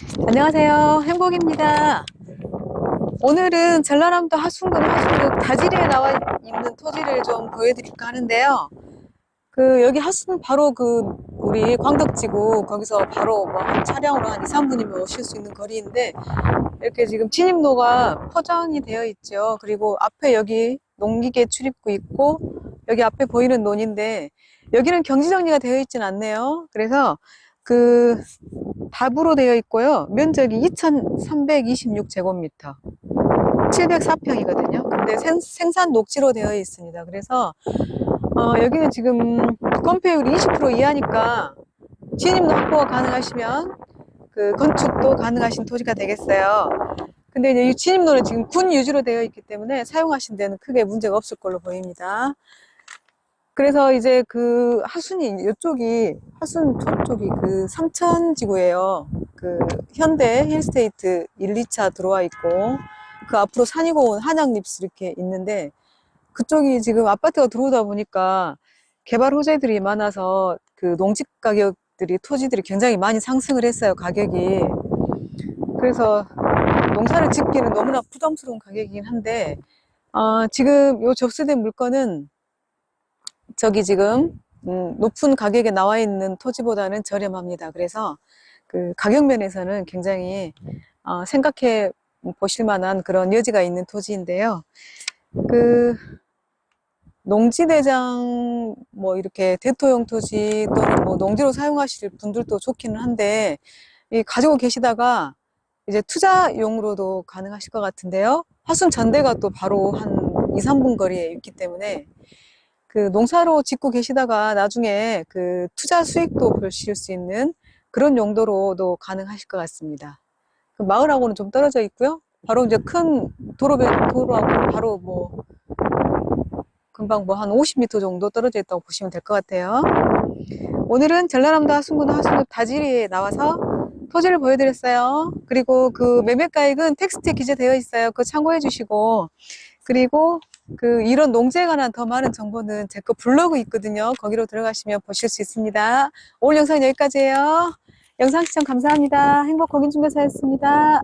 안녕하세요. 행복입니다. 오늘은 전라남도 하순군 하순군 다지리에 나와 있는 토지를 좀 보여드릴까 하는데요. 그 여기 하순 바로 그 우리 광덕지구 거기서 바로 뭐한 차량으로 한 2, 3분이면 오실 수 있는 거리인데 이렇게 지금 진입로가 포장이 되어 있죠. 그리고 앞에 여기 농기계 출입구 있고 여기 앞에 보이는 논인데 여기는 경지 정리가 되어 있진 않네요. 그래서 그 답으로 되어 있고요. 면적이 2,326제곱미터. 704평이거든요. 근데 생, 생산 녹지로 되어 있습니다. 그래서 어, 여기는 지금 건폐율이 20% 이하니까 진입로 확보가 가능하시면 그 건축도 가능하신 토지가 되겠어요. 근데 이제 이 진입로는 지금 군 유지로 되어 있기 때문에 사용하신 데는 크게 문제가 없을 걸로 보입니다. 그래서 이제 그 하순이 이쪽이 하순 저쪽이 그 삼천 지구예요. 그 현대 힐스테이트 1, 2차 들어와 있고 그 앞으로 산이고원 한양립스 이렇게 있는데 그쪽이 지금 아파트가 들어오다 보니까 개발 호재들이 많아서 그 농지 가격들이 토지들이 굉장히 많이 상승을 했어요 가격이 그래서 농사를 짓기는 너무나 부담스러운 가격이긴 한데 어, 지금 요 접수된 물건은 저기 지금 음, 높은 가격에 나와 있는 토지보다는 저렴합니다. 그래서 그 가격 면에서는 굉장히 어, 생각해 보실 만한 그런 여지가 있는 토지인데요. 그 농지대장 뭐 이렇게 대토용 토지 또는 뭐 농지로 사용하실 분들도 좋기는 한데 이 가지고 계시다가 이제 투자용으로도 가능하실 것 같은데요. 화순 전대가 또 바로 한 2, 3분 거리에 있기 때문에 그 농사로 짓고 계시다가 나중에 그 투자 수익도 보실 수 있는 그런 용도로도 가능하실 것 같습니다. 그 마을하고는 좀 떨어져 있고요. 바로 이제 큰 도로변, 도로하고 바로 뭐 금방 뭐 한 50m 정도 떨어져 있다고 보시면 될 것 같아요. 오늘은 전라남도 하순군 하순군 다지리에 나와서 토지를 보여드렸어요. 그리고 그 매매가액은 텍스트에 기재되어 있어요. 그거 참고해 주시고 그리고 그 이런 농지에 관한 더 많은 정보는 제 거 블로그 있거든요. 거기로 들어가시면 보실 수 있습니다. 오늘 영상 여기까지예요. 영상 시청 감사합니다. 행복 공인중개사였습니다.